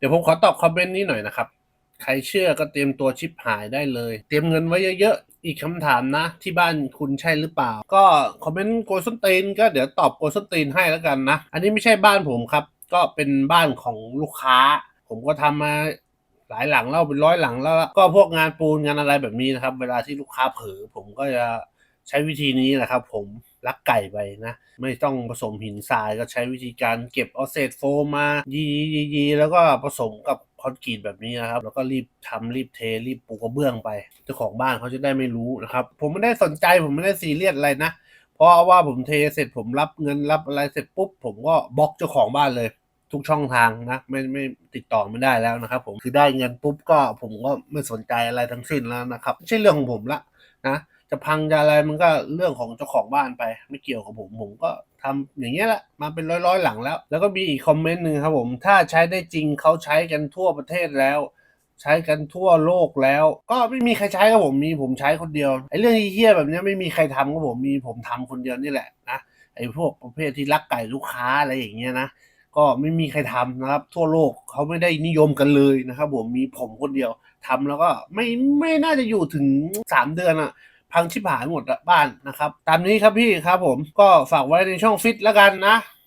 เดี๋ยวผมขอตอบคอมเมนต์นี้หน่อยนะครับ ใครเชื่อก็เตรียมตัวชิปหายได้เลย เตรียมเงินไว้เยอะๆ อีกคำถามนะ ที่บ้านคุณใช่หรือเปล่า ก็คอมเมนต์โกส้นตีนก็เดี๋ยวตอบโกส้นตีนให้แล้วกันนะ อันนี้ไม่ใช่บ้านผมครับ ก็เป็นบ้านของลูกค้า ผมก็ทำมาหลายหลังแล้วเป็นร้อยหลังแล้ว ก็พวกงานปูนงานอะไรแบบนี้นะครับ เวลาที่ลูกค้าเผลอผมก็จะใช้วิธีนี้แหละครับ ผม ลักไก่ไปนะ ไม่ต้องผสมหินทรายก็ใช้วิธีการเก็บเอาเศษโฟมมายียีแล้วก็ผสมกับคอนกรีตแบบนี้นะครับ แล้วก็รีบทำรีบเทรีบปูกระเบื้องไป เจ้าของบ้านเขาจะได้ไม่รู้นะครับ ผมไม่ได้สนใจผมไม่ได้ซีเรียสอะไรนะ เพราะว่าผมเทเสร็จผมรับเงินรับอะไรเสร็จปุ๊บ ผมก็บล็อกเจ้าของบ้านเลย ทุกช่องทางนะ ไม่ไม่ติดต่อไม่ได้แล้วนะครับ ผมคือได้เงินปุ๊บก็ผมก็ไม่สนใจอะไรทั้งสิ้นแล้วนะครับไม่ใช่เรื่องของผมละนะ จะพังจะอะไรมันก็เรื่องของเจ้าของบ้านไป ไม่เกี่ยวกับผมผมก็ทำอย่างเงี้ยแหละมาเป็นร้อยๆหลังแล้ว แล้วก็มีอีกคอมเมนต์หนึ่งครับผมถ้าใช้ได้จริงเขาใช้กันทั่วประเทศแล้ว ใช้กันทั่วโลกแล้ว ก็ไม่มีใครใช้ครับผมมีผมใช้คนเดียวไอ้เรื่องเฮี้ยแบบเนี้ยไม่มีใครทำครับผมมีผมทำคนเดียวนี่แหละนะไอ้พวกประเภทที่ลักไก่ลูกค้าอะไรอย่างเงี้ยนะก็ไม่มีใครทำนะครับ ทั่วโลกเขาไม่ได้นิยมกันเลยนะครับผมมีผมคนเดียวทำแล้วก็ไม่ไม่น่าจะอยู่ถึงสามเดือนอะ พังชิบหายหมดอะบ้านนะครับ ตามนี้ครับพี่ครับผมก็ฝากไว้ในช่องฟิตแล้วกันนะ